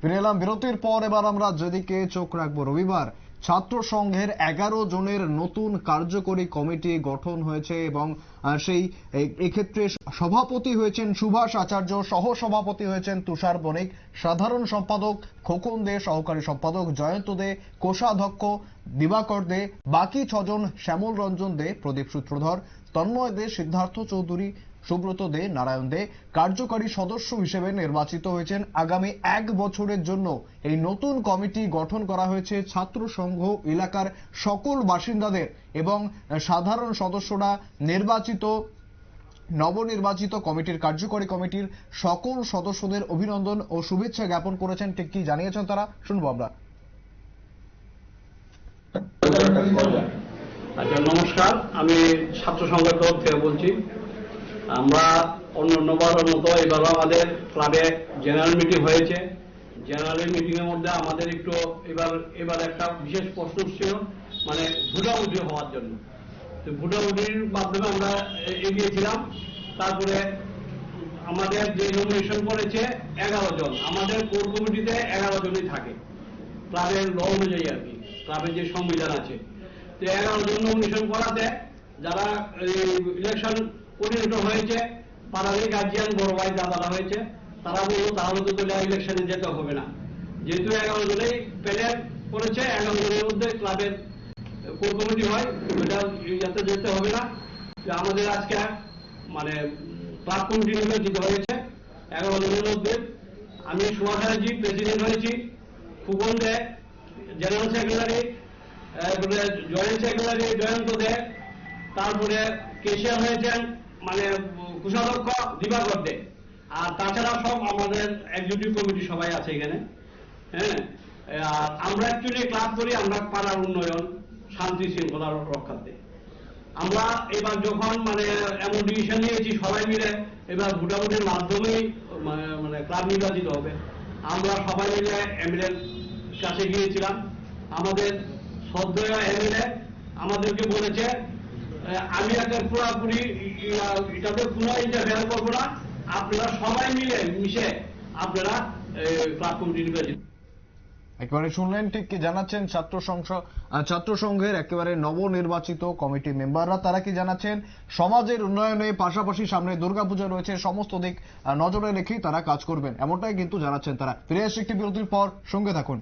ফিরে এলাম বিরতির পর এবার আমরা যেদিকে চোখ রাখব, রবিবার ছাত্র সংঘের এগারো জনের নতুন কার্যকরী কমিটি গঠন হয়েছে এবং সেই এক্ষেত্রে সভাপতি হয়েছেন সুভাষ আচার্য সহ সভাপতি হয়েছেন তুষার বণিক, সাধারণ সম্পাদক খোকন দে, সহকারী সম্পাদক জয়ন্ত দে, কোষাধ্যক্ষ দিবাকর দে, বাকি ছজন শ্যামল রঞ্জন দে, প্রদীপ সূত্রধর, তন্ময় দে, সিদ্ধার্থ চৌধুরী সুব্রত দে, নারায়ণ দে কার্যকারী সদস্য হিসেবে নির্বাচিত হয়েছেন আগামী এক বছরের জন্য। এই নতুন কমিটি গঠন করা হয়েছে ছাত্র সংঘ এলাকার সকল বাসিন্দাদের এবং সাধারণ সদস্যরা নির্বাচিত, নবনির্বাচিত কমিটির কার্যকরী কমিটির সকল সদস্যদের অভিনন্দন ও শুভেচ্ছা জ্ঞাপন করেছেন। ঠিক কি জানিয়েছেন তারা? শুনব আমরা। আচ্ছা নমস্কার। আমি ছাত্র সংঘের তরফ থেকে বলছি আমরা অন্য অন্যবারের মতো এবারও আমাদের ক্লাবে জেনারেল মিটিং হয়েছে। জেনারেল মিটিং এর মধ্যে আমাদের একটু এবার এবার একটা বিশেষ প্রশ্ন ছিল মানে ভোটাভুটি হওয়ার জন্য। তো ভোটাভুটির মাধ্যমে আমরা এগিয়েছিলাম। তারপরে আমাদের যে নমিনেশন করেছে এগারো জন, আমাদের কোর কমিটিতে এগারো জনই থাকে। ক্লাবের ল অনুযায়ী আর কি ক্লাবের যে সংবিধান আছে। তো এগারো জন নমিনেশন করাতে যারা ইলেকশন পরিণত হয়েছে পাড়ারই গার্জিয়ান বড় ভাই দাদারা হয়েছে, তারা বলল, তাহলে তো তোলে ইলেকশনে যেতে হবে না। যেহেতু এগারো জনেই প্যানেল করেছে, এগারো জনের মধ্যে ক্লাবের কোর কমিটি হয়, ওটা যাতে যেতে হবে না। আমাদের আজকে মানে ক্লাব কমিটি নির্বাচিত হয়েছে, এগারো জনের মধ্যে। আমি সুভাষ প্রেসিডেন্ট হয়েছি Phukan De general secretary joint secretary Jayanta De, তারপরে কেশিয়ার হয়েছেন মানে কুশাধ্যক্ষ দিবাকর দে। আর তাছাড়া সব আমাদের এক্সিকিউটিভ কমিটি সবাই আছে এখানে। হ্যাঁ? আমরা অ্যাকচুয়ালি ক্লাব করি, আমরা পাড়ার উন্নয়ন, শান্তি শৃঙ্খলা রক্ষার্থে আমরা এবার যখন মানে এমন ডিসিশন নিয়েছি, সবাই মিলে এবার ভোটাভুটির মাধ্যমেই, মানে- মানে ক্লাব নির্বাচিত হবে। আমরা সবাই মিলে এমএলএর কাছে গিয়েছিলাম। আমাদের শ্রদ্ধেয় এমএলএ আমাদেরকে বলেছে আমি একটা পুরাপুরি এটাতে কোনো ইন্টারফেয়ার করব না। আপনারা সবাই মিলে, মিশে আপনারা কমিটি নির্বাচিত একেবারে শুনলেন, ঠিক কি জানাচ্ছেন ছাত্র সংসদ ছাত্র সংঘের একেবারে নবনির্বাচিত কমিটি মেম্বাররা? তারা কি জানাচ্ছেন, সমাজের উন্নয়নে পাশাপাশি সামনে দুর্গাপূজা রয়েছে, সমস্ত দিক নজরে রেখেই তারা কাজ করবেন। এমনটাই কিন্তু জানাচ্ছেন তারা। ফিরে আসছে একটি বিরতির পর সঙ্গে থাকুন।